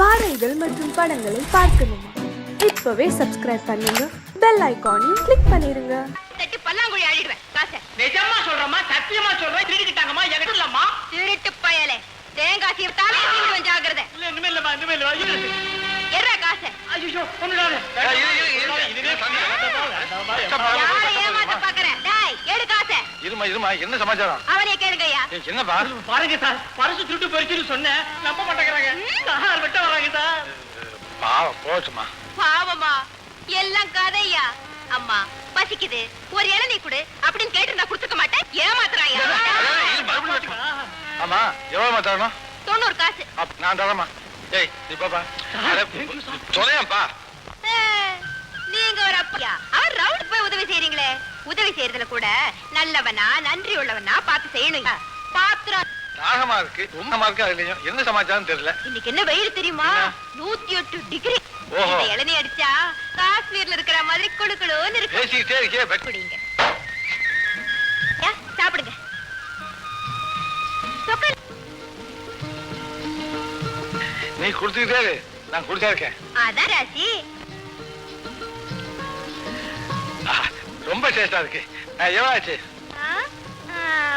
பாடல்கள் மற்றும் படங்களை பார்க்கணுமா? இப்பவே சப்ஸ்கிரைப் பண்ணுங்க. பெல் ஐகானையும் கிளிக் பண்ணிருங்க. பல்லாங்குழி காசை. நிஜமா சொல்றமா சத்தியமா சொல்றேன். திருடிக்கிட்டாங்கம்மா என்கிட்ட இல்லம்மா. திருட்டு பயலே. தேங்காய் சீர்த்தாலே தீங்குவன் ஜாக்கிரதை இல்ல இனிமே இல்லம்மா இனிமே இல்ல ஐயோ எர்றா காசை ஐயோ ஒண்ணுடாத யாரை ஏமாத்த பாக்குறேன் எடு காசை. இருமா இருமா என்ன சமாச்சாரம்? அவனைய கேளுங்கய்யா. என்னப்பா? பாருங்க சார் பரிசு திருட்டு போயிடுச்சுன்னு சொன்னேன். நம்ப மாட்டேங்கிறாங்க. சார் விட்ட வராங்க சார். பாவம் போச்சுமா. பாவமா. எல்லாம் கதையா. அம்மா பசிக்குது. ஒரு இளநீ கொடு. அப்படின்னு கேட்டு நான் கொடுத்துக்க மாட்டேன். ஏமாத்துறாயா. ஆமா எவ்வளவு தரணும் தொண்ணூறு காசு. நான் தரமா ஏய் நீ பாப்பா. சொல்லேன்ப்பா நீங்க ஒரு அப்பா. அவர் ரவுண்ட் போய் உதவி செய்றீங்களே. உதவி செய்யறதுல கூட நல்லவனா நன்றி உள்ளவனா பார்த்து செய்யணும். பாத்திரம். தாகமா இருக்கு. ரொம்ப இருக்கு அதுலயும் என்ன சமாச்சாரம் தெரியல. இன்னைக்கு என்ன வெயில் தெரியுமா? நூத்தி எட்டு டிகிரி. இளநீ அடிச்சா காஷ்மீர்ல இருக்கிற மாதிரி குளு குளுன்னு இருக்கு பேசிக்கிட்டே இருக்கே குடிங்க. சாப்பிடுங்க. நீ குடுத்துக்கிட்டே நான் குடிச்சா இருக்கேன். அதான் ராசி. ரொம்ப டேஸ்டா இருக்கு. எவ்வளவு ஆச்சு?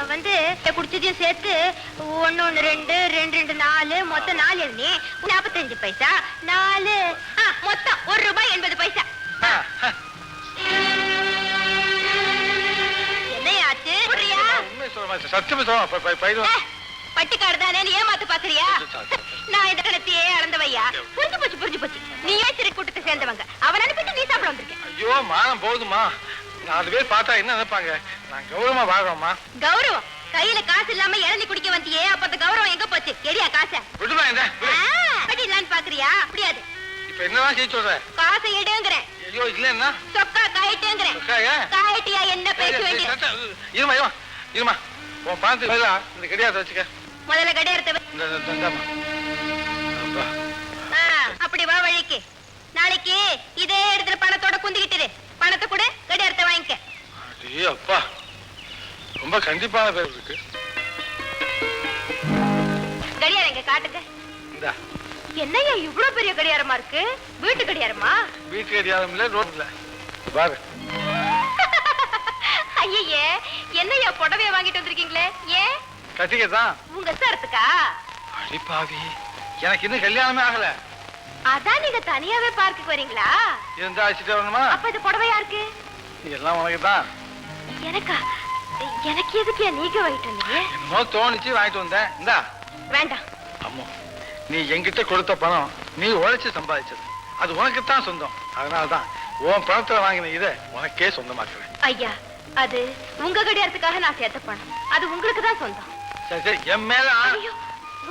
வந்து குடிச்சதையும் சேர்த்து ஒன்னு ஒன்னு ரெண்டு ரெண்டு ரெண்டு நாலு மொத்தம் நாலு எழுநி நாற்பத்தஞ்சு பைசா நாலு மொத்தம் ஒரு ரூபாய் எண்பது பைசா. என்னையாச்சு சத்தியமா சொல்ல ப- ப- பயிரும் பட்டிக்காடு தானே நீ ஏமாத்து பாக்குறியா? நான் இந்த கணத்தையே அளந்தவையா புரிஞ்சு போச்சு புரிஞ்சு போச்சு. நீயே சிறு கூட்டத்தை சேர்ந்தவங்க. அவன் அனுப்பிட்டு நீ சாப்பிட வந்திருக்க. ஐயோ மானம் போகுதுமா நாலு பேர் பார்த்தா என்ன நினைப்பாங்க? நான் கௌரவமா வாழ்றோம்மா கௌரவம். கையில காசு இல்லாம இளநீ குடிக்க வந்தியே அப்ப அந்த கௌரவம் எங்க போச்சு? எரியா காசை? விடுமா என்ன. படிலான்னு பாக்குறியா? முடியாது. இப்ப என்னதான் செய்ய சொல்ற? காசை எடுங்கிறேன். ஐயோ இல்லன்னா சொக்கா காயிட்டுங்கிறேன்? காயிட்டியா என்ன பேச வேண்டிய இருமா இருமா இருமா. உன் பணத்துக்கு பதிலா இந்த கடியாரத்தை வச்சுக்க. முதல்ல. ஆ, அப்படி வா வழிக்கு. நாளைக்கு இதே இடத்துல பணத்தோட குந்திக்கிட்டு பணத்தை கொடு கடியாரத்தை வாங்கிக்க. அடே அப்பா ரொம்ப கண்டிப்பான பேர் இருக்கு. கடியாரம் எங்க காட்டுங்க. இந்தா. என்னய்யா இவ்வளவு பெரிய கடியாரமா இருக்கு? வீட்டு கடியாரமா வீட்டு கடியாரம் இல்ல ரோட் இல்ல. பாரு. ஐயே என்னய்யா புடவைய வாங்கிட்டு வந்திருக்கீங்களே? ஏன் கட்டிக்கத்தான். உங்க சாரத்துக்கா? அடிப்பாவி எனக்கு இன்னும் கல்யாணமே ஆகல. அதான் நீங்க தனியாவே பார்க்குக்கு வரீங்களா இருந்தா அழைச்சிட்டு வரணுமா அப்ப இது புடவையா இருக்கு எல்லாம் உனக்கு தான் எனக்கா? எனக்கு எதுக்கு நீங்க வாங்கிட்டு வந்தீங்க? என்னமோ தோணுச்சு வாங்கிட்டு வந்தேன். இந்தா. வேண்டாம். அம்மோ நீ என்கிட்ட கொடுத்த பணம் நீ உழைச்சு சம்பாதிச்சது. அது உனக்குத்தான் சொந்தம். அதனால தான் உன் பணத்துல வாங்கின இதை உனக்கே சொந்தமாக்குறேன் ஐயா அது உங்க கடியாரத்துக்காக நான் சேர்த்த பணம். அது உங்களுக்கு தான் சொந்தம். சரி சரி என் மேல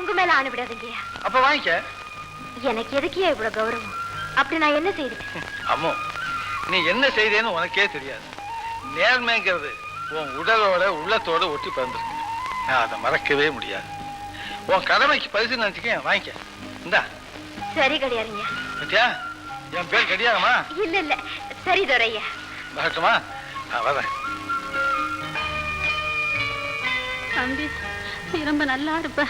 உங்க மேல ஆணை விடாதீங்கய்யா. அப்ப வாங்கிக்க. எனக்கு எதுக்குயா இவ்வளவு கௌரவம்? அப்படி நான் என்ன செய்தேன்? அம்மோ நீ என்ன செய்தேன்னு உனக்கே தெரியாது. நேர்மைங்கிறது உன் உடலோட உள்ளத்தோட ஒட்டி பிறந்திருக்கு. நான் அதை மறக்கவே முடியாது. உன் கடமைக்கு பரிசு நினைச்சுக்க வாங்கிக்க? இந்தா. சரி கடியாருங்க பத்தியா? என் பேர் கடியாரமா இல்ல இல்ல. சரி துரையா வரட்டுமா? நான் வரேன். தம்பி நீ ரொம்ப நல்லா இருப்ப.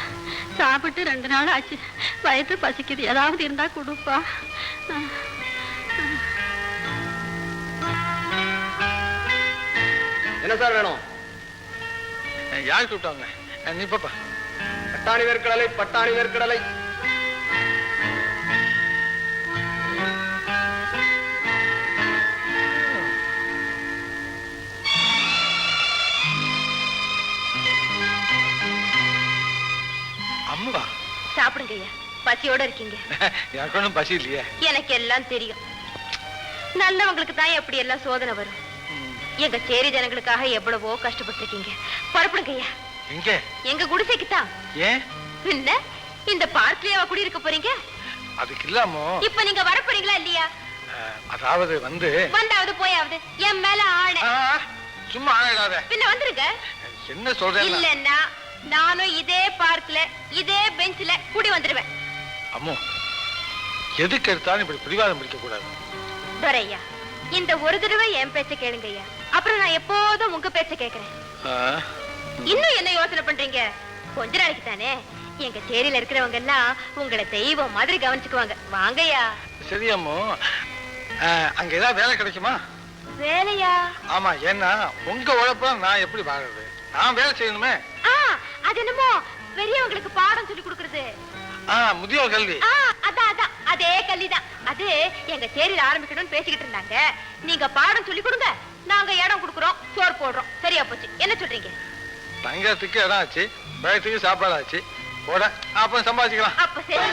சாப்பிட்டு ரெண்டு நாள் ஆச்சு. வயிற்று பசிக்குது. ஏதாவது இருந்தா கொடுப்பா. என்ன சார் வேணும்? யார் கூப்பிட்டாங்க? நீ பாப்பா. பட்டாணி வேர்க்கடலை பட்டாணி வேர்க்கடலை சாப்பிடுங்க ஐயா பசியோட இருக்கீங்க. எனக்கு ஒன்றும் பசி இல்லையே. எனக்கு எல்லாம் தெரியும். நல்லவங்களுக்கு தான் எப்படி எல்லாம் சோதனை வரும். எங்க சேரி ஜனங்களுக்காக எவ்வளவோ கஷ்டப்பட்டிருக்கீங்க. புறப்படுங்க ஐயா எங்க? எங்க குடிசைக்கு தான். ஏன்? பின்ன இந்த பார்க்லயாவா குடி இருக்க போறீங்க? அதுக்கு இல்லாமோ? இப்ப நீங்க வர போறீங்களா இல்லையா? அதாவது வந்து வந்தாவது போயாவது. என் மேல ஆணை. சும்மா ஆகிடாத பின்ன வந்துருங்க. என்ன சொல்றேன் இல்லன்னா நானும் இதே பார்க்ல இதே பெஞ்ச்ல கூடி வந்துருவேன் அம்மு எதுக்கு எடுத்தாலும் இப்படி பிடிவாதம் பிடிக்க கூடாது துரையா இந்த ஒரு தடவை என் பேச்ச கேளுங்க ஐயா அப்புறம் நான் எப்போதும் உங்க பேச்ச கேக்குறேன் ஆ, இன்னும் என்ன யோசனை பண்றீங்க? கொஞ்ச நாளைக்கு தானே. எங்க சேரியில இருக்கிறவங்க எல்லாம் உங்களை தெய்வம் மாதிரி கவனிச்சுக்குவாங்க. வாங்கய்யா. சரி அம்மு. அங்க ஏதாவது வேலை கிடைக்குமா? வேலையா? ஆமா ஏன்னா உங்க உழைப்ப நான் எப்படி வாங்குறது நான் வேலை செய்யணுமே. அது என்னமோ பெரியவங்களுக்கு பாடம் சொல்லி கொடுக்கறது. ஆ முதியோர் கல்வி. ஆ அதான் அதான். அதே கல்விதான். அது எங்க சேரியில ஆரம்பிக்கணும்னு பேசிக்கிட்டு இருந்தாங்க. நீங்க பாடம் சொல்லி கொடுங்க. நாங்க இடம் கொடுக்குறோம். சோறு போடுறோம். சரியா போச்சு. என்ன சொல்றீங்க? தங்கறதுக்கு இடம் ஆச்சு. பயத்துக்கு சாப்பாடு ஆச்சு. போட. அப்புறம் சம்பாதிக்கலாம் அப்ப சரி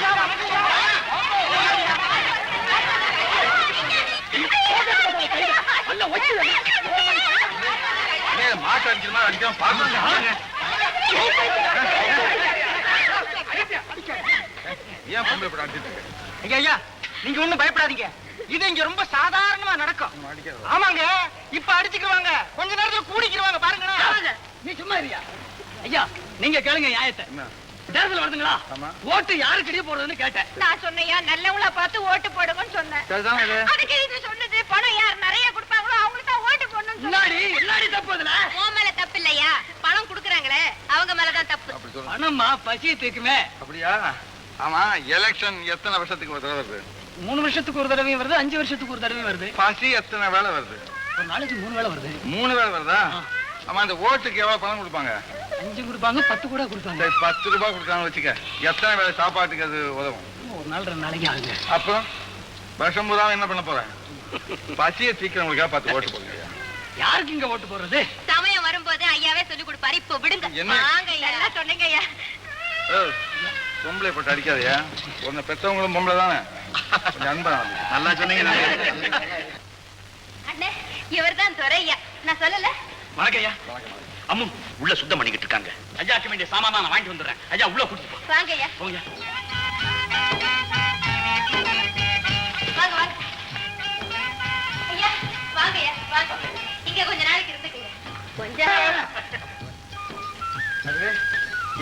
மாட்டு அடிக்கணுமா அடிக்காம பார்க்கணும் ஏன் பொம்பளை படம் அடிச்சிட்டு? ஐயா ஐயா நீங்க ஒண்ணும் பயப்படாதீங்க. இது இங்க ரொம்ப சாதாரணமா நடக்கும். ஆமாங்க இப்ப அடிச்சுக்குவாங்க கொஞ்ச நேரத்துல கூடிக்கிருவாங்க பாருங்க நீ சும்மா இருயா ஐயா நீங்க கேளுங்க நியாயத்தை தேர்தல் வருதுங்களா? ஆமா. ஓட்டு யாருக்கிட்டே போடுறதுன்னு கேட்டேன். நான் சொன்னையா நல்லவங்களா பார்த்து ஓட்டு போடுங்கன்னு சொன்னேன். அதுக்கு இது சொன்னது பணம் யார் நிறைய கொடுப்பாங்களோ முன்னாடி எல்லாடி தப்பு அதுல? உன் மேல தப்பு இல்லையா? பணம் குடுக்குறாங்களே அவங்க மேலதான் தப்பு. அப்படி சொல்லு. பணமா? பசி தீக்குமே அப்படியா? ஆமா எலெக்ஷன் எத்தனை வருஷத்துக்கு ஒரு தடவை வருது? மூணு வருஷத்துக்கு ஒரு தடவையும் வருது அஞ்சு வருஷத்துக்கு ஒரு தடவையும் வருது. பசி எத்தனை வேலை வருது? ஒரு நாளைக்கு மூணு வேளை வருது. மூணு வேலை வருதா? ஆமா அந்த ஓட்டுக்கு எவ்வளவு பணம் கொடுப்பாங்க? அஞ்சு கொடுப்பாங்க பத்து கூட கொடுப்பாங்க. சரி பத்து ரூபாய் கொடுக்காம வச்சுக்க எத்தனை வேலை சாப்பாட்டுக்கு அது உதவும்? ஒரு நாள் ரெண்டு நாளைக்கு ஆகுங்க. அப்புறம் வருஷம் பூரா என்ன பண்ண போறேன் பசியை தீக்கிறவங்களுக்காக பார்த்து ஓட்டு போடுங்க. யாருக்கு இங்க ஓட்டு போடுறது? சமயம் வரும்போது ஐயாவே சொல்லி கொடுப்பாரு. இப்போ விடுங்க. என்ன? வாங்க சொன்னீங்க ஐயா. பொம்பளை போட்டு அடிக்காதயா. உன்னை பெற்றவங்களும் பொம்பளை தானே. கொஞ்சம் அன்பா நல்லா சொன்னீங்க அண்ணே இவர்தான் துரையா நான் சொல்லல. வணக்கம் ஐயா. அம்மு உள்ள சுத்தம் பண்ணிக்கிட்டு இருக்காங்க. ஐயாக்கு வேண்டிய சாமான் நான் வாங்கிட்டு வந்துடுறேன். ஐயா உள்ள கூட்டிட்டு போ. வாங்க ஐயா. போங்க வாங்க வாங்க. ஐயா வாங்க ஐயா வாங்க. இங்க கொஞ்ச நாளைக்கு இருந்துக்குங்க. கொஞ்சம்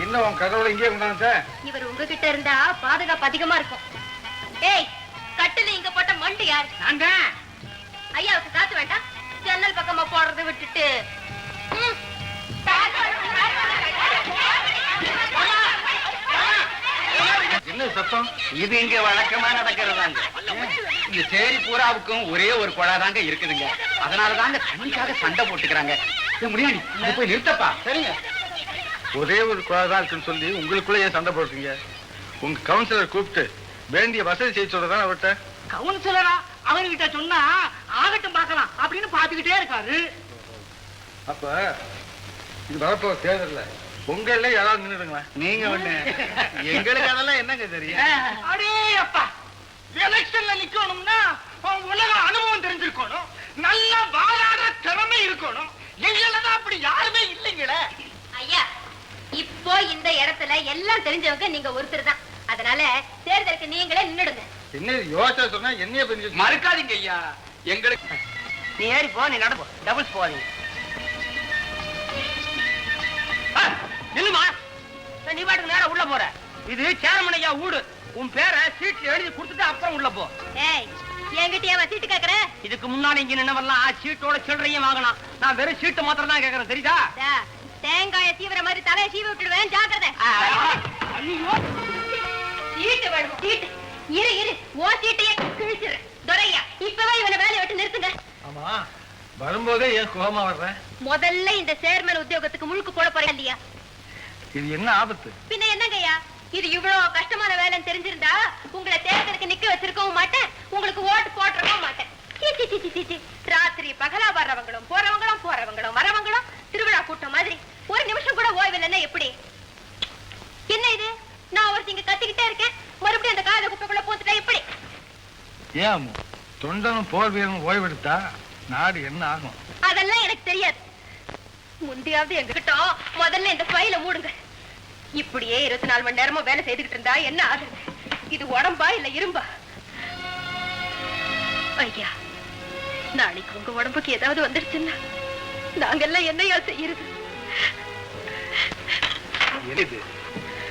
இன்னும் உன் கடவுளை இங்கே கொண்டாந்து இவர் உங்ககிட்ட இருந்தா பாதுகாப்பு அதிகமா இருக்கும். ஏய் கட்டுல இங்க போட்ட மண்டு யார்? ஐயாவுக்கு காத்து வேண்டாம். ஜன்னல் பக்கமா போடுறதை விட்டுட்டு. என்ன சத்தம்? இது இங்க வழக்கமா நடக்கிறதாங்க. இந்த சேரி பூராவுக்கும் ஒரே ஒரு குழா தாங்க இருக்குதுங்க. அதனாலதாங்க தண்ணிக்காக சண்டை போட்டுக்கிறாங்க. ஏய், முனியாண்டி இங்க போய் நிறுத்தப்பா. சரிங்க. ஒரே ஒரு குழா தான் இருக்குன்னு சொல்லி உங்களுக்குள்ள ஏன் சண்டை போடுறீங்க? உங்க கவுன்சிலர் கூப்பிட்டு வேண்டிய வசதி செய்ய சொல்றதான் அவர்கிட்ட? கவுன்சிலரா அவர்கிட்ட சொன்னா ஆகட்டும் பார்க்கலாம் அப்படின்னு பாத்துக்கிட்டே இருக்காரு. அப்ப இது வரப்போ தேர்தல்ல உங்கள யாராவது நின்றுடுங்களேன் நீங்க ஒண்ணு. எங்களுக்கு அதெல்லாம் என்னங்க தெரியும்? அடே அப்பா எலெக்ஷன்ல நிக்கணும்னா உலக அனுபவம் தெரிஞ்சிருக்கணும். நல்ல வாழாத திறமை இருக்கணும். எங்களதான் அப்படி யாருமே இல்லைங்களே. ஐயா இப்போ இந்த இடத்துல எல்லாம் தெரிஞ்சவங்க நீங்க ஒருத்தர் தான். அதனால தேர்தலுக்கு நீங்களே நின்னுடுங்க. என்ன யோசனை சொன்னா என்னைய பெஞ்சு மறுக்காதீங்க ஐயா. எங்களுக்கு நீ ஏறி போ நீ நடப்போ. டபுள்ஸ் போவாதீங்க நில்லுமா. நீ பாட்டுக்கு நேரா உள்ள போற. இது சேர்மன் ஐயா வீடு உன் பேரை சீட்ல எழுதி கொடுத்துட்டு அப்புறம் உள்ள போ. ஏய் என்கிட்டயாவா சீட்டு கேக்குற? இதுக்கு முன்னாடி இங்க நின்னவெல்லாம் சீட்டோட சில்லறையும் வாங்கலாம் நான் வெறும் சீட்டு மாத்திரம் தான் கேக்குறேன் தெரியுதா? தேங்காய சீவிர மாதிரி தலையை சீவி விட்டுடுவேன் ஜாக்கிரதை. சீட்டு வேணும் சீட்டு. இரு இரு ஓ சீட்டையே துரையா இப்பவே இவனை வேலையை விட்டு நிறுத்துங்க. ஆமா வரும்போதே ஏன் கோபமா முதல்ல இந்த சேர்மன் உத்தியோகத்துக்கு முழுக்கு போட போறேன் இல்லையா? இது என்ன ஆபத்து? பின்ன என்னங்கய்யா? இது இவ்வளவு கஷ்டமான வேலைன்னு தெரிஞ்சிருந்தா உங்களை தேர்தலுக்கு நிக்க வச்சிருக்கவும் மாட்டேன். உங்களுக்கு ஓட்டு போட்டுறவும் மாட்டேன். ராத்திரி பகலா வர்றவங்களும் போறவங்களும் போறவங்களும் வரவங்களும் திருவிழா கூட்டம் மாதிரி ஒரு நிமிஷம் கூட ஓய்வு இல்லைன்னா எப்படி? என்ன இது? நான் ஒருத்தி இங்க கத்திக்கிட்டே இருக்கேன். மறுபடியும் அந்த காத குப்பைக்குள்ள போத்துட்டா எப்படி? ஏன் தொண்டனும் போர் வீரனும் ஓய்வெடுத்தா நாடு என்ன ஆகும்? அதெல்லாம் எனக்கு தெரியாது. முந்தியாவது எங்ககிட்ட முதல்ல இந்த ஃபைல மூடுங்க. இப்படியே இருபத்தி நாலு மணி நேரமும் வேலை செய்துகிட்டு இருந்தா என்ன ஆகுது? இது உடம்பா இல்ல இரும்பா? ஐயா நாளைக்கு உங்க உடம்புக்கு ஏதாவது வந்துடுச்சுன்னா நாங்கெல்லாம் என்னையா செய்யறது?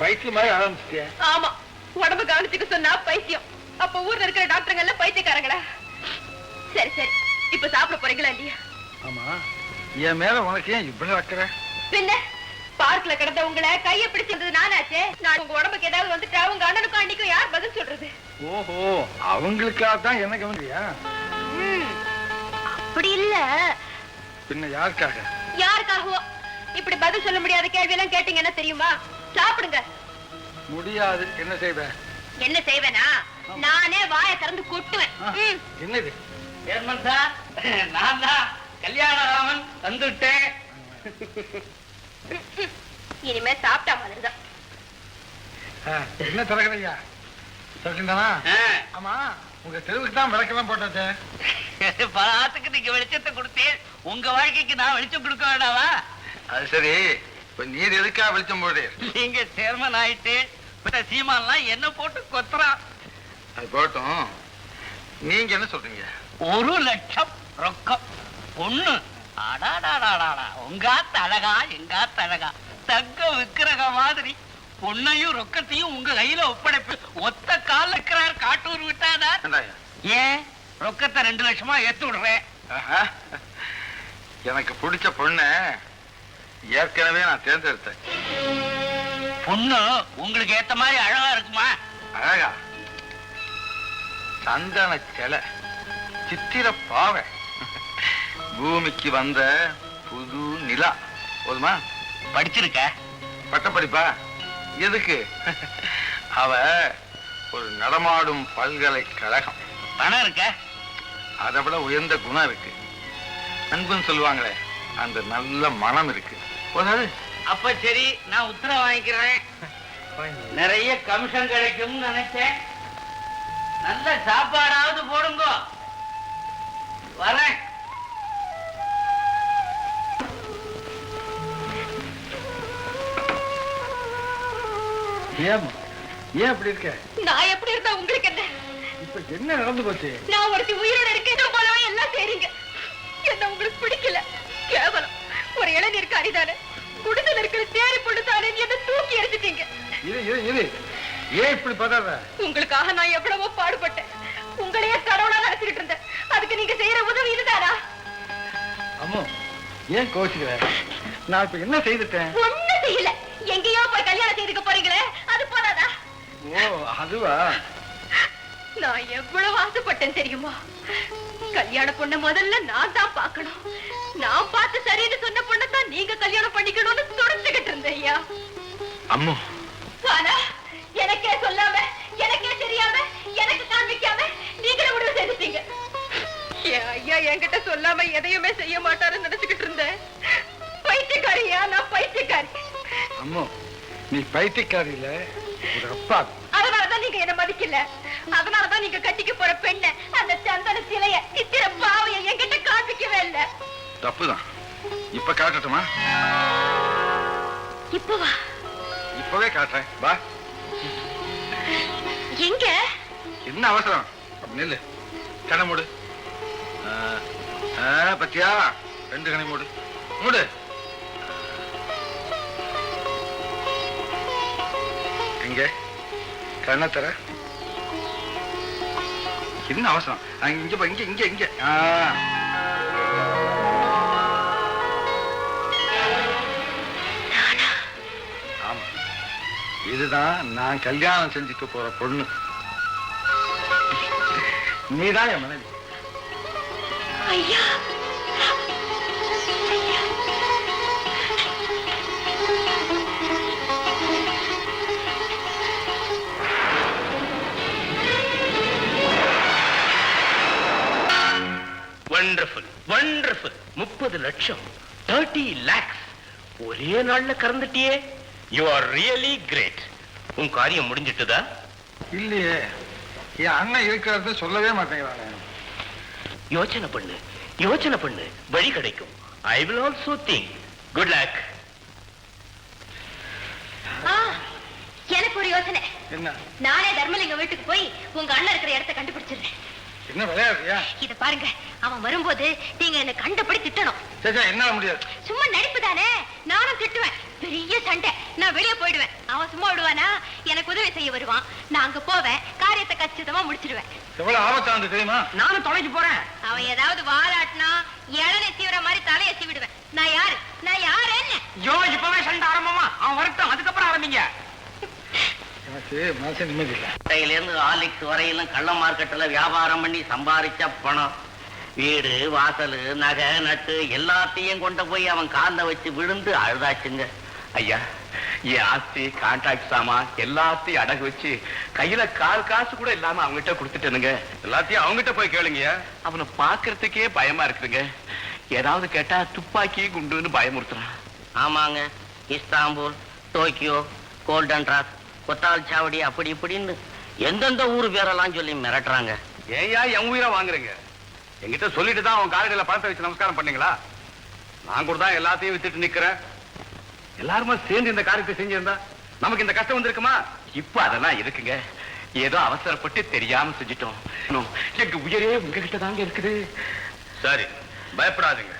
பைத்தியம் மாதிரி ஆரம்பிச்சிட்டியா? ஆமா உடம்பு கவனிச்சுக்க சொன்னா பைத்தியம். அப்ப ஊர்ல இருக்கிற டாக்டருங்க எல்லாம் பைத்தியக்காரங்களா? சரி சரி. இப்ப சாப்பிட போறீங்களா இல்லையா? ஆமா. என் மேல உனக்கு ஏன் இவ்வளவு வைக்கிற பின்ன? பார்க்ல கிடந்த உங்களை கைய பிடிச்சு வந்தது நானாச்சே. நான் உங்க உடம்புக்கு ஏதாவது வந்துட்டா உங்க அண்ணனுக்கும் அண்ணிக்கும் யார் பதில் சொல்றது? ஓஹோ அவங்களுக்காக தான் என்ன கவனியா ம், அப்படி இல்ல. பின்ன யாருக்காக? யாருக்காகவோ? இப்படி பதில் சொல்ல முடியாத கேள்வி எல்லாம் கேட்டீங்கன்னா தெரியுமா? சாப்பிடுங்க. முடியாது. என்ன செய்வ? என்ன செய்வேனா? நானே வாயை திறந்து கொட்டுவேன். ம். என்னது? சேர்மன் சார் நான் தான் கல்யாணராமன் வந்துட்டேன். இனிமே சாப்பிட்டா மாதிரிதான். ஆ, என்ன திறக்கலையா திறக்கின்றானா ஆமா உங்க தெருவுக்கு தான் விளக்கெல்லாம் போட்டாச்சே. பலாத்துக்கு நீங்க வெளிச்சத்தை கொடுத்தேன் உங்க வாழ்க்கைக்கு நான் வெளிச்சம் கொடுக்க வேண்டாவா? அது சரி. இப்ப நீர் எதுக்கா வெளிச்சம் போடு நீங்க சேர்மன் ஆயிட்டு சீமான்லாம் என்ன போட்டு கொத்துறான் அது போட்டும். நீங்க என்ன சொல்றீங்க? ஒரு லட்சம் ரொக்கம். பொண்ணு அடாடாடாடாடா. உங்காத்த அழகா எங்காத்த அழகா தங்க விக்கிரக மாதிரி. பொண்ணையும் ரொக்கத்தையும் உங்க கையில ஒப்படைப்பு. ஒத்த கால் இருக்கிறார் காட்டூர் விட்டாதா? ஏன்? ரொக்கத்தை ரெண்டு லட்சமா ஏத்து விடுறேன். எனக்கு பிடிச்ச பொண்ண ஏற்கனவே நான் தேர்ந்தெடுத்தேன். பொண்ணு உங்களுக்கு ஏத்த மாதிரி அழகா இருக்குமா? அழகா. சந்தன சிலை சித்திர பாவை. பூமிக்கு வந்த புது நிலா. போதுமா? படிச்சிருக்க? பட்டப்படிப்பா எதுக்கு? அவ ஒரு நடமாடும் பல்கலைக்கழகம். பணம் இருக்க? அதை விட உயர்ந்த குணம் இருக்கு. அன்புன்னு சொல்லுவாங்களே அந்த நல்ல மனம் இருக்கு. போதாது. அப்ப சரி நான் உத்தரவு வாங்கிக்கிறேன். நிறைய கமிஷன் கிடைக்கும்னு நினைச்சேன். நல்ல சாப்பாடாவது போடுங்க. வரேன். ஏன் ஏன் அப்படி இருக்க? நான் எப்படி இருந்தா உங்களுக்கு என்ன? இப்ப என்ன நடந்து போச்சு? நான் ஒருத்தி உயிரோட இருக்கேன் போலவே எல்லாம் செய்றீங்க? என்ன உங்களுக்கு பிடிக்கல? கேவலம். ஒரு இளைஞருக்கு அரிதானே? குடிசையில் இருக்கிற தேடி பொண்ணு தானே என்ன தூக்கி எறிஞ்சிட்டீங்க? இரு இரு இரு. ஏன் இப்படி பதாத உங்களுக்காக நான் எவ்வளவோ பாடுபட்டேன். உங்களையே கடவுளா நினைச்சுக்கிட்டு இருந்தேன். அதுக்கு நீங்க செய்யற உதவி இதுதானா? அம்மோ ஏன் கோச்சுக்கிற நான் இப்ப என்ன செய்துட்டேன்? ஒண்ணு செய்யல. எங்கேயோ போய் கல்யாணம் செய்துக்க போறீங்களே? ஓ அதுவா? நான் எவ்வளவு ஆசைப்பட்டேன் தெரியுமா? கல்யாண பொண்ண முதல்ல நான் தான் பார்க்கணும். நான் பார்த்து சரின்னு சொன்ன பொண்ணை தான் நீங்க கல்யாணம் பண்ணிக்கணும்னு துடிச்சுக்கிட்டு இருந்தேன் ஐயா அம்மோ. ஆனா எனக்கே சொல்லாம எனக்கே தெரியாம எனக்கு காண்பிக்காம நீங்களே முடிவு செய்துட்டீங்க. ஐயா என்கிட்ட சொல்லாம எதையுமே செய்ய மாட்டாருன்னு நினைச்சுக்கிட்டு இருந்தேன். பைத்தியக்காரியா? நான் பைத்தியக்காரி. அம்மோ நீ பைத்தியக்காரி இல்ல ஒரு அப்பா அதனாலதான் நீங்க என்ன மதிக்கல. அதனாலதான் நீங்க கட்டிக்க போற பெண்ண அந்த சந்தன சிலைய சித்திர பாவைய என்கிட்ட காண்பிக்கவே இல்ல. தப்புதான். இப்ப காட்டட்டுமா இப்பவா இப்பவே காட்டுறேன். வா. எங்க? என்ன அவசரம்? நில்லு. கண்ணை மூடு. பத்தியா? ரெண்டு கணை மூடு. மூடு. என்ன தர? என்ன அவசரம்? அங்க இங்க இங்க இங்க இங்க. ஆ. ஆமா. இதுதான் நான் கல்யாணம் செஞ்சுக்க போற பொண்ணு. நீதான் என் மனைவி. ஐயா. வண்டர்ஃபுல் முப்பது லட்சம். தேர்ட்டி லேக்ஸ் ஒரே நாள்ல கறந்துட்டியே. யூ ஆர் ரியலி கிரேட் உன் காரியம் முடிஞ்சிட்டுதா? இல்லையே. என் அண்ணன் இருக்கிறத சொல்லவே மாட்டேங்கிறானே. யோசனை பண்ணு. யோசனை பண்ணு. வழி கிடைக்கும். I will also think good luck எனக்கு ஒரு யோசனை. என்ன? நானே தர்மலிங்க வீட்டுக்கு போய் உங்க அண்ணன் இருக்கிற இடத்த கண்டுபிடிச்சிடுறேன். என்ன விளையாடுறியா? இத பாருங்க அவன் வரும்போது நீங்க என்ன கண்டபடி திட்டணும். என்னால முடியாது. சும்மா நடிப்பு தானே? நானும் திட்டுவேன். பெரிய சண்டை. நான் வெளியே போயிடுவேன். அவன் சும்மா விடுவானா? எனக்கு உதவி செய்ய வருவான். நான் அங்க போவேன். காரியத்தை கச்சிதமா முடிச்சிடுவேன் எவ்வளவு ஆபத்தானது தெரியுமா? நானும் தொலைச்சு போறேன். அவன் ஏதாவது வாலாட்டினா இளநீ சீவிர மாதிரி தலையை சீவிடுவேன். நான் யாரு? நான் யாரு என்ன ஐயோ இப்பவே சண்டை ஆரம்பமா? அவன் வரட்டும். அதுக்கப்புறம் ஆரம்பிங்க எனக்கு மனசு நிம்மதி இல்லை இருந்து ஆலிக்ஸ் வரையிலும் கள்ள மார்க்கெட்ல வியாபாரம் பண்ணி சம்பாதிச்ச பணம். வீடு வாசல் நகை நட்டு எல்லாத்தையும் கொண்டு போய் அவன் கால்ல வச்சு விழுந்து அழுதாச்சுங்க. ஐயா என் ஆஸ்தி கான்ட்ராக்ட் சாமான் எல்லாத்தையும் அடகு வச்சு கையில கால் காசு கூட இல்லாம அவங்ககிட்ட கொடுத்துட்டேனுங்க. எல்லாத்தையும் அவங்ககிட்ட போய் கேளுங்க அவனை பாக்குறதுக்கே பயமா இருக்குதுங்க. ஏதாவது கேட்டா துப்பாக்கி குண்டுன்னு பயமுறுத்துறான். ஆமாங்க. Istanbul Tokyo golden rock. Kothwal Chavadi அப்படி இப்படின்னு எந்தெந்த ஊர் பேரெல்லாம் சொல்லி மிரட்டுறாங்க. ஏயா என் உயிரை வாங்குறீங்க. என்கிட்ட சொல்லிட்டு தான் அவன் காலடியில பணத்தை வச்சு நமஸ்காரம் பண்ணீங்களா? நான் கூட தான் எல்லாத்தையும் வித்துட்டு நிக்கிறேன். எல்லாருமே சேர்ந்து இந்த காரியத்தை செஞ்சிருந்தா நமக்கு இந்த கஷ்டம் வந்திருக்குமா? இப்ப அதெல்லாம் இருக்குங்க. ஏதோ அவசரப்பட்டு தெரியாம செஞ்சிட்டோம். எங்க உயிரே உங்ககிட்ட தாங்க இருக்குது. சரி பயப்படாதீங்க.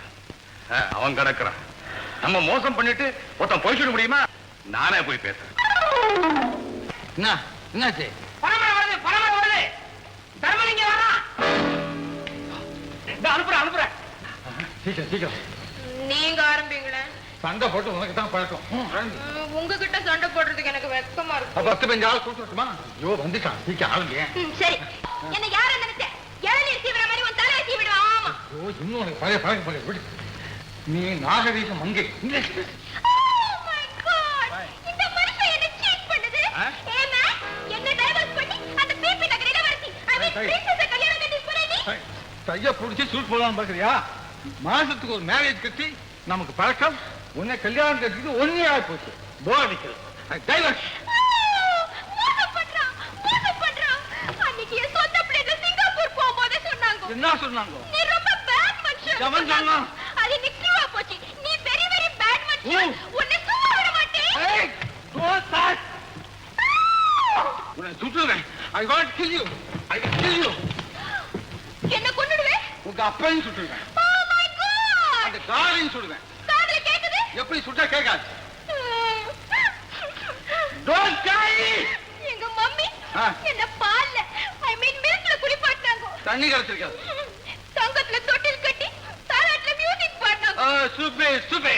ஆ, அவன் கிடக்குறான். நம்ம மோசம் பண்ணிட்டு ஒருத்தன் போயிட முடியுமா? நானே போய் பேசுறேன். என்ன? என்னாச்சு? பணமழை வருது பணமழை வருது. தர்மலிங்க வரா அனுப்புறேன் அனுப்புறேன் சீக்கிரம் சீக்கிரம். நீங்க ஆரம்பிங்களேன் சண்டை போட்டு உனக்கு தான் பழக்கம். உங்ககிட்ட சண்டை போடுறதுக்கு எனக்கு வெக்கமா அப்ப பத்து பஞ்சு ஆள் கூட்டு வரட்டுமா? ஐயோ வந்துட்டான். சீக்கிரம் ஆளுங்க. சரி. என்ன யார நினைச்ச இளநீர் சீவிர மாதிரி உன் தலையை சீவிடுவான் ஆமா. ஐயோ இன்னும் உனக்கு பழைய பழக்கம் போல விடு நீ நாகரீக மங்கை. கைய பிடிச்சி சூட் போடலாம் பாக்குறியா மாசத்துக்கு ஒரு மேரேஜ் கட்டி நமக்கு பழக்கம் உன்னை கல்யாணம் கட்டிட்டு ஒன்னே ஆகி போச்சு போர் அடிக்கிறது டைவர்ஸ். என்ன சொன்னாங்க நீ ரொம்ப bad மனுஷன். எவன் சொன்னான்? அது இன்னைக்கு true ஆ போச்சு. நீ very, very bad மனுஷன். ஓ. உன்னை சும்மா விட மாட்டேன். ஏய் don't touch உன்னை சுட்டுறேன் I want kill you I kill you என்ன Oh அந்த அப்பையும் சுட்டுருவேன் அந்த காரையும் சுடுவேன். எப்படி சுட்டா கேட்காது. டோன்ட் காய் எங்க மம்மி என்ன பால்ல ஐ மீன் மில்க்ல குளிப்பாட்டாங்க தண்ணி கலத்திருக்காது தங்கத்துல தொட்டில் கட்டி தாராட்ல மியூசிக் பாடுனாங்க. ஆ சுபே சுபே.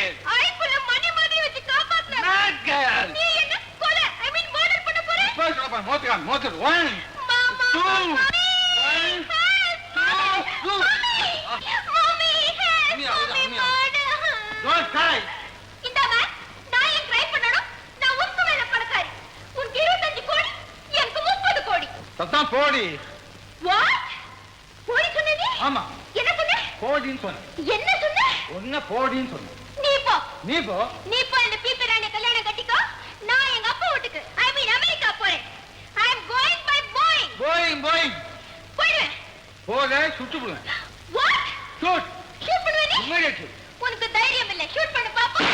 மணி மாதிரி வச்சு காப்பாத்துனாங்க. நீ என்ன கொலை? ஐ மீன் மர்டர் பண்ண போற? ஃபர்ஸ்ட் அப்பா மோத்கா மோத்கா 1 2 murder. டோன்ட் cry இந்தாம்மா, நான் ஏன் cry பண்ணணும்? நான் உனக்கு மேல பணக்காரி. உனக்கு 25 கோடி, எனக்கு 30 கோடி. சத்தான் போடி What? கோடி சொன்ன நீ? ஆமா என்ன சொன்ன? போடின்னு சொன்ன என்ன சொன்ன? ஒன்ன போடின்னு சொன்ன நீ போ. நீ போ நீ போ இந்த பீப்பி ராணிய கல்யாணம் கட்டிக்கோ. நான் எங்க அப்பா வீட்டுக்கு, mean அமெரிக்கா போறேன். I am going by Boeing. Boeing Boeing போயிடுவேன். சுட்டு விடுவேன் What? ஷூட் Shoot பண்ணுவ நீ? இம்மீடியட்லி பண்ணு பாப்போம்.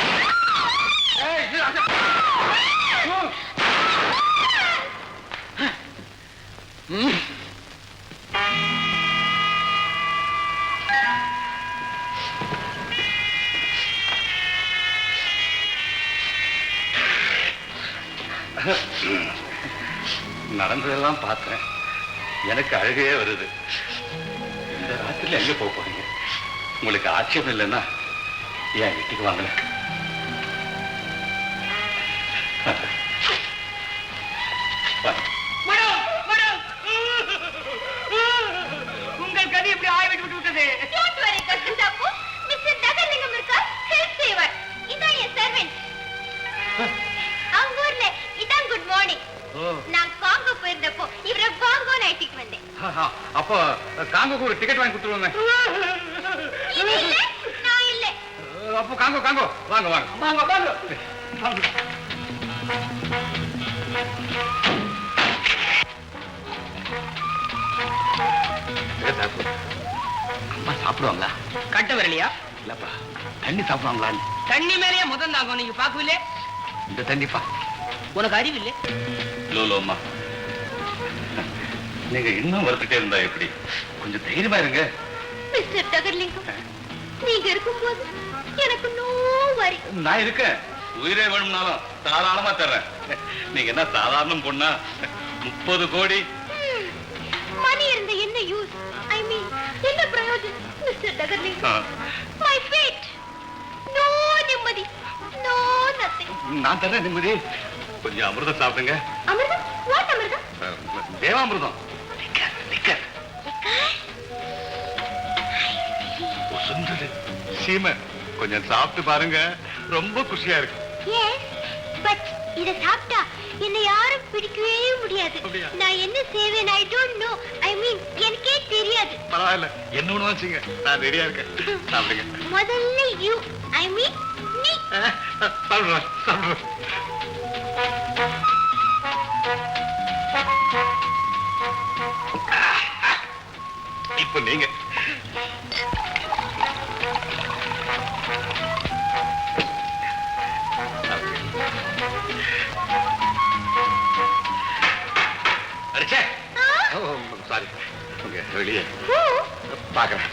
நடந்ததெல்லாம் பார்த்தேன். எனக்கு அழுகையே வருது. இந்த ராத்திரியில் எங்கே போக போறீங்க? உங்களுக்கு ஆட்சேபம் இல்லைன்னா என் வீட்டுக்கு வாங்க மேடம் மேடம் உங்கள் கதி இப்படி ஆய்விட்டு விட்டு விட்டது. அப்போ. காங்கோக்கு ஒரு டிக்கெட் வாங்கி கொடுத்துருவோங்க அப்போ காங்கோ காங்கோ. வாங்க வாங்க. வாங்க வாங்க. அம்மா சாப்பிடுவாங்களா? கட்ட வரலையா இல்லப்பா தண்ணி சாப்பிடுவாங்களான்னு. தண்ணி மேலேயே முதல் தாங்க நீங்க பாக்கவில்லை இந்த தண்ணிப்பா. உனக்கு அறிவு இல்லை லோலோ அம்மா. நீங்க இன்னும் வருத்திட்டே இருந்தா எப்படி? கொஞ்சம் தைரியமா இருங்க. மிஸ்டர் நீங்க இருக்கும்போது எனக்கு நோ வரி. நான் இருக்கேன். உயிரே வேணும்னாலும் தாராளமா தர்றேன். நீங்க என்ன சாதாரண பொண்ணா? முப்பது கோடி. மணி இருந்த என்ன யூஸ் ஐ மீன் என்ன பிரயோஜனம் மிஸ்டர் டகர்லிங்கம் ஆ, மை ஃபேட் நோ நிம்மதி. நோ நத்திங் நான் தர்றேன் நிம்மதி. கொஞ்சம் அமிர்தம் சாப்பிடுங்க. அமிர்தம்? வாட் அமிர்தம்? தேவாமிர்தம். Liquor, liquor. சுந்தரு சீமை கொஞ்சம் சாப்பிட்டு பாருங்க. ரொம்ப குஷியா இருக்கு. இத சாப்பிட்டா என்ன யாரும் பிடிக்கவே முடியாது? நான் என்ன செய்வேன்? ஐ டோன்ட் நோ ஐ மீன் எனக்கே தெரியாது. பரவாயில்ல. என்ன ஒண்ணு வச்சுங்க நான் ரெடியா இருக்கேன். சாப்பிடுங்க. முதல்ல யூ ஐ மீன் நீ. சாப்பிடுறேன் சாப்பிடுறேன். இப்ப நீங்க. வெளியே. பாக்குறேன்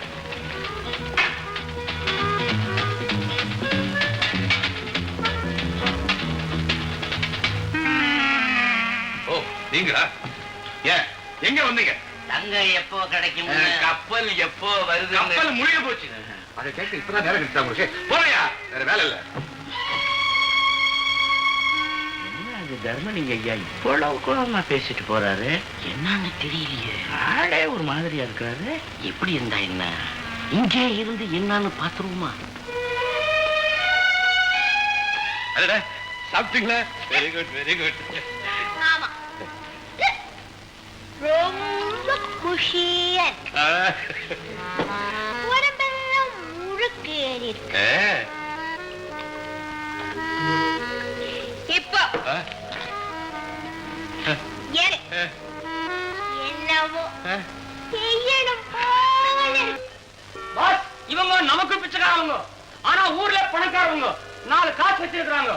ஓ நீங்களா? ஏன்? எங்க வந்தீங்க? தங்க எப்போ கிடைக்கும்? கப்பல் எப்போ வருது கப்பல் முடிய போச்சு. அதை கேட்க இப்பதான் நேரம் கிடைச்சா உங்களுக்கு. போறையா வேற வேலை இல்ல. தர்மலிங்க ஐயா இவ்வளவு கோபமா பேசிட்டு போறாரு. என்னன்னு தெரியலையே. ஆளே ஒரு மாதிரியா இருக்கிறாரு எப்படி இருந்தா என்ன? இங்கே இருந்து என்னன்னு பாத்துருவோமா அடடே சாப்பிட்டீங்களா? வெரி குட் வெரி குட் ஆமா. ரொம்ப குஷியா. உடம்பெல்லாம் முழுக்கு ஏறி இருக்கு இப்போ ஏறு என்னவோ? செய்யணும். பாஸ் இவங்க நமக்கு பிச்சைக்காரவங்க. ஆனா ஊர்ல பணக்காரவங்க. நாலு காசு வச்சிருக்காங்க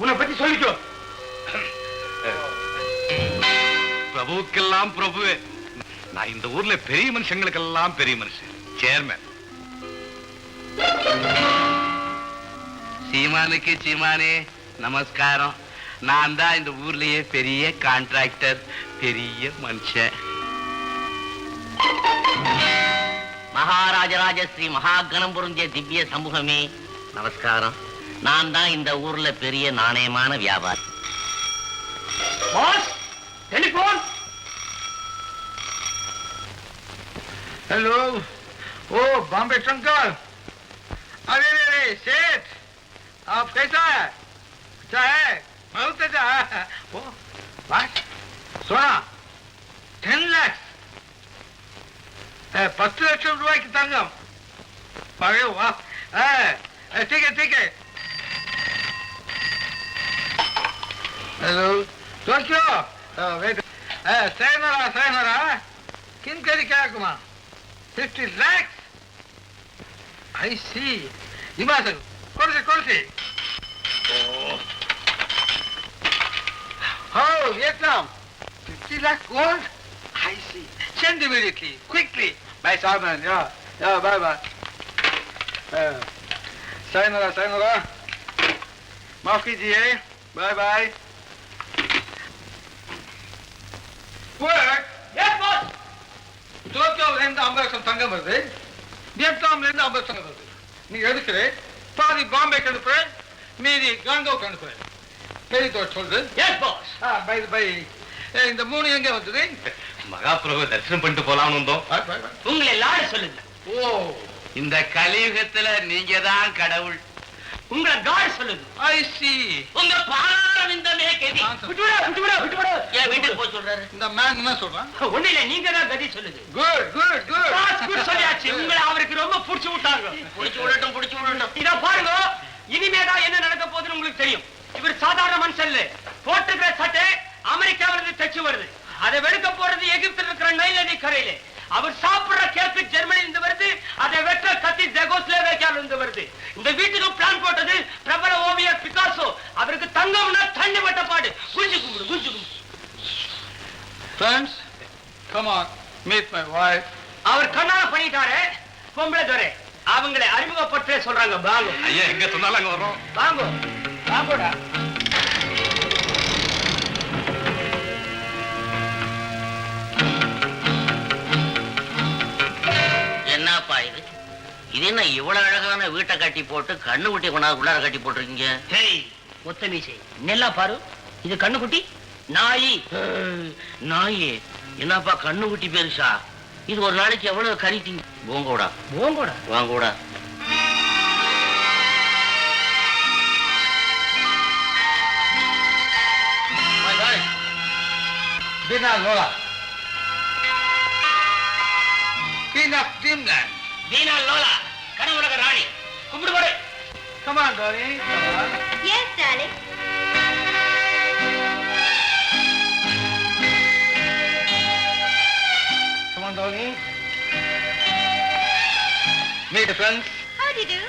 உன்னை பத்தி சொல்லிக்கோ. பிரபுக்கெல்லாம் பிரபுவே. நான் இந்த ஊர்ல பெரிய மனுஷங்களுக்கெல்லாம் பெரிய மனுஷன். சேர்மன் சீமானுக்கு சீமானே நமஸ்காரம். நான் தான் இந்த ஊர்லயே பெரிய கான்ட்ராக்டர் பெரிய மனுஷன் மகாராஜராஜ ஸ்ரீ மகாகணம் பொருந்திய திவ்ய சமூகமே நமஸ்காரம் நான் தான் இந்த ஊர்ல பெரிய நாணயமான வியாபாரி டெலிபோன் हेलो ओ बॉम्बे शंकर अरे अरे अरे सेठ आप कैसा है अच्छा है बहुत अच्छा है ओ बस सुना टेन लैक्स பத்து லட்சம் ரூபாய்க்கு தங்கம் பழைய வா ठीक है ठीक है hello Tokyo wait சேனரா சேனரா கின்கரி கேக்குமா fifty lakhs ஐ சி நிவாசன் ಕೊಡಿಸಿ ಕೊಡಿಸಿ Oh, Vietnam. 50 lakh gold? I see. Send immediately, quickly. Bye, Salman. Yeah, yeah, bye bye. Uh, sayonara, sayonara. माफ कीजिए बाय बाय டோக்கியோவிலேருந்து அம்பரசம் தங்கம் வருது வியட்நாம்லேருந்து அம்பரசம் வருது நீ எடுக்கிறேன் பாதி பாம்பேக்கு அனுப்புறேன் மீதி காங்காவுக்கு அனுப்புறேன் பெரிய தோட் சொல்றது பை பை இந்த மூணு எங்க வந்தது? மகாபிரபு தரிசனம் பண்ணிட்டு போலாம்னு வந்தோம். உங்களை எல்லாரும் சொல்லுங்க. ஓ. இந்த கலியுகத்துல நீங்க தான் கடவுள். உங்களை காட் சொல்லுது ஐ சி உங்க பாரவிந்தமே கதி. ஆ, சார். விட்டு விடு, விட்டு விடு, விட்டு விடு. ஏன் வீட்டுக்கு சொல்றாரு? இந்த மேன் என்ன சொல்றான்? ஒண்ணு இல்ல நீங்க தான் கதி சொல்லுது. குட் குட் பாஸ் குட் கூட சொல்லியாச்சு. உங்களை அவருக்கு ரொம்ப புடிச்சு விட்டாங்க. புடிச்சு விடட்டும் புடிச்சு விடட்டும். இத பாருங்க. இனிமேதான் என்ன நடக்க போகுதுன்னு உங்களுக்கு தெரியும். இவர் சாதாரண மனுஷன் இல்ல போட்டுக்கிற சட்டை அமெரிக்காவில இருந்து தச்சு வருது. அதை வெடுக்க போறது எகிப்துல இருக்கிற நைல் நதி கரையில. அவர் சாப்பிடுற கேக்கு ஜெர்மனில இருந்து வருது. அதை வெற்ற கத்தி ஜெகோஸ்லேவியால இருந்து வருது. இந்த வீட்டுக்கு பிளான் போட்டது பிரபல ஓவியர் பிகாசோ. அவருக்கு தங்கம்னா தண்ணி வட்ட பாடு. குஞ்சு கும்பிடு குஞ்சு கும்பிடு. Friends come on meet my அவர் கண்ணால பண்ணிட்டாரு. பொம்பளை துறை அவங்களை அறிமுகப்பட்டு சொல்றாங்க. பாங்கு ஐயா எங்க சொன்னாலும் அங்க வர்றோம். பாங்கு பாங்கோடா என்னப்பா இது? இது என்ன இவ்வளவு அழகான வீட்டை கட்டி போட்டு கண்ணு குட்டி கொண்டாந்து உள்ளார கட்டி போட்டிருக்கீங்க? ஹேய் ஒத்த மீசை நெல்லா பாரு. இது கண்ணுக்குட்டி நாயி. நாயே என்னப்பா கண்ணு குட்டி பெருசா? இது ஒரு நாளைக்கு எவ்வளவு கறி திங்க போங்கோடா. ஓங்கோடா வாங்கோடா Bina Lola. Of Dreamland. வீணா லோலா கனவுலக ராணி கும்பிடு போடு Come on, darling. Come on. Yes darling Come on, darling. Meet the friends. How do do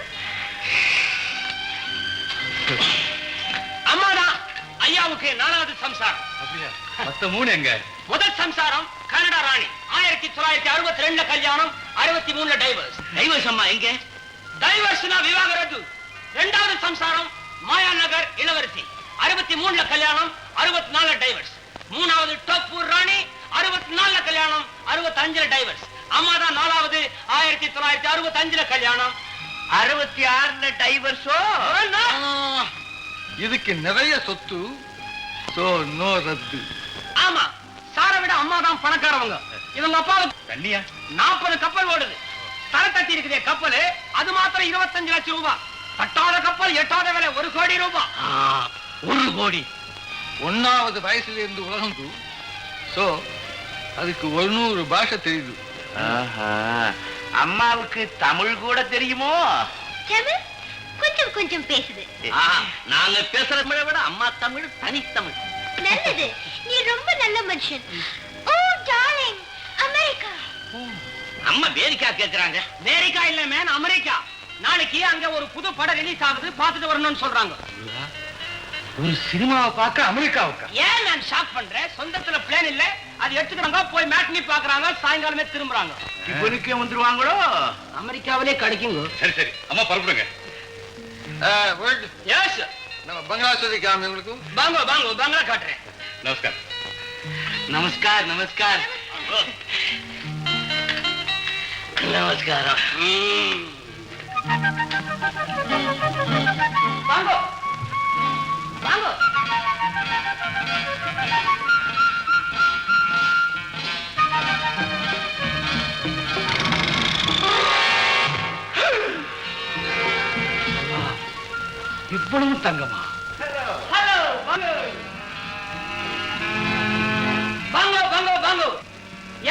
அம்மாதான் ஐயாவுக்கு நாலாவது சம்சாரம் அப்படியா மத்த மூணு எங்க? முதல் சம்சாரம் கனடா ராணி. ஆயிரத்தி தொள்ளாயிரத்தி அறுபத்தி ரெண்டுல கல்யாணம் அறுபத்தி மூணுல டைவர்ஸ் டைவர்ஸ் அம்மா எங்க? டைவர்ஸ்னா விவாகரத்து இரண்டாவது சம்சாரம் மாயா நகர் இளவரசி. அறுபத்தி மூணுல கல்யாணம் அறுபத்தி நாலுல டைவர்ஸ் மூணாவது டோப்பூர் ராணி அறுபத்தி நாலுல கல்யாணம் அறுபத்தி அஞ்சுல டைவர்ஸ் அம்மா தான் நாலாவது ஆயிரத்தி தொள்ளாயிரத்தி அறுபத்தி அஞ்சுல கல்யாணம் அறுபத்தி ஆறுல டைவர்ஸோ இதுக்கு நிறைய சொத்து. சோ நோ ரத்து. ஆமா சாரை விட அம்மா தான் பணக்காரவங்க. இவங்க அப்பாவுக்கு தண்ணியா? நாற்பது கப்பல் ஓடுது. தலை தட்டி இருக்குதே கப்பல் அது மாத்திரம் இருபத்தஞ்சு லட்சம் ரூபாய் தட்டாத கப்பல் எட்டாத விலை ஒரு கோடி ரூபாய் ஒரு கோடி. ஒன்னாவது வயசுல இருந்து உலகம் சோ அதுக்கு ஒன்னூறு பாஷை தெரியுது. அம்மாவுக்கு தமிழ் கூட தெரியுமோ? கொஞ்சம் கொஞ்சம் பேசுது. நாங்க பேசுற தமிழை விட அம்மா தமிழ் தனித்தமிழ் நல்லது. நீ ரொம்ப நல்ல மனுஷன். Oh darling America. அம்மா வேடிக்கா கேக்குறாங்க. அமெரிக்கா இல்ல மேன் அமெரிக்கா. நாளைக்கு அங்க ஒரு புது படம் ரிலீஸ் ஆகுது. பார்த்துட்டு வரணும்னு சொல்றாங்க. ஒரு சினிமாவை பார்க்க அமெரிக்காவுக்கா? ஏன் நான் ஷாக் பண்றேன்? சொந்தத்துல பிளேன் இல்ல. அது எடுத்துக்கிறாங்க போய் மேட்னி பாக்குறாங்க சாயங்காலமே திரும்புறாங்க. இவனுக்கே வந்துருவாங்களோ? அமெரிக்காவிலே கிடைக்குங்க. சரி சரி. அம்மா பரப்புடுங்க எஸ் நம்ம பங்களாதேஷ் காமி உங்களுக்கு பாங்கோ பாங்கோ பங்களா காட்டுறேன். நமஸ்கார் நமஸ்கார் நமஸ்கார் நமஸ்காரம் வாங்கோ வாங்கோ இவ்வளவு தங்கமா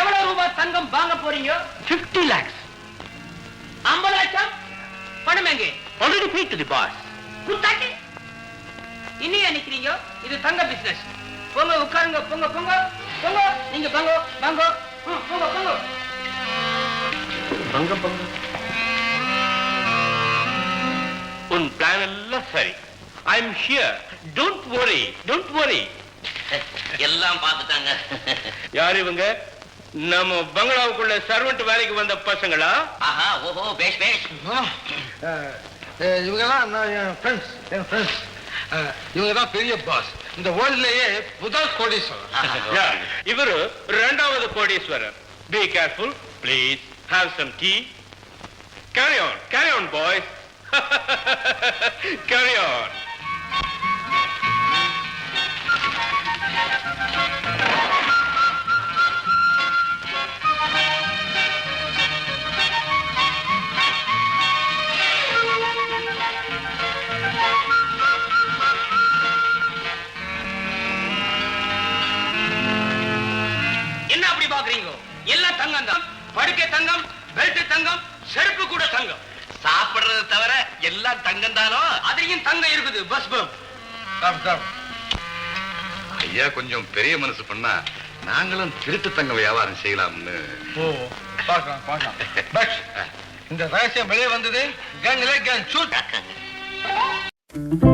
எவ்வளவு ரூபாய் தங்கம் வாங்க போறீங்க? 50 lakhs. ஐம்பது லட்சம்? பணம் எங்கே already paid to the boss. குத்தாட்டி. இன்னையா நிக்கிறீங்க இது தங்க பிசினஸ் போங்க உட்காருங்க போங்க போங்க போங்க. நீங்க வாங்கோ வாங்கோ. ம், போங்க போங்க. பங்க பங்க. உன் பிளான் எல்லாம் சரி. I am here don't worry don't worry எல்லாம் பார்த்துட்டாங்க. யார் இவங்க? நம்ம பங்களாவுக்குள்ள சர்வெண்ட் வேலைக்கு வந்த பசங்களா? ஆஹா ஓஹோ பேஷ் பேஷ். இவங்கெல்லாம் என் ஃப்ரெண்ட்ஸ் என் ஃப்ரெண்ட்ஸ் இவங்க தான் பெரிய பாஸ் இந்த வேர்ல்ட்லயே முதல் கோடீஸ்வரர். இவரு ரெண்டாவது கோடீஸ்வரர். Be careful please have some tea carry on carry on boys carry on படுக்கை தங்கம் பெல்ட் தங்கம் செருப்பு கூட தங்கம். சாப்பிடுறது தவிர எல்லாம் தங்கம் தானோ? அதுலயும் தங்கம் இருக்குது. பஸ் பம் ஐயா கொஞ்சம் பெரிய மனசு பண்ணா நாங்களும் திருட்டு தங்க வியாபாரம் செய்யலாம்னு. ஓ பார்க்கலாம் பார்க்கலாம். பட் இந்த ரகசியம் வெளியே வந்தது. கேங்ல கேங் ஷூட் காக்காங்க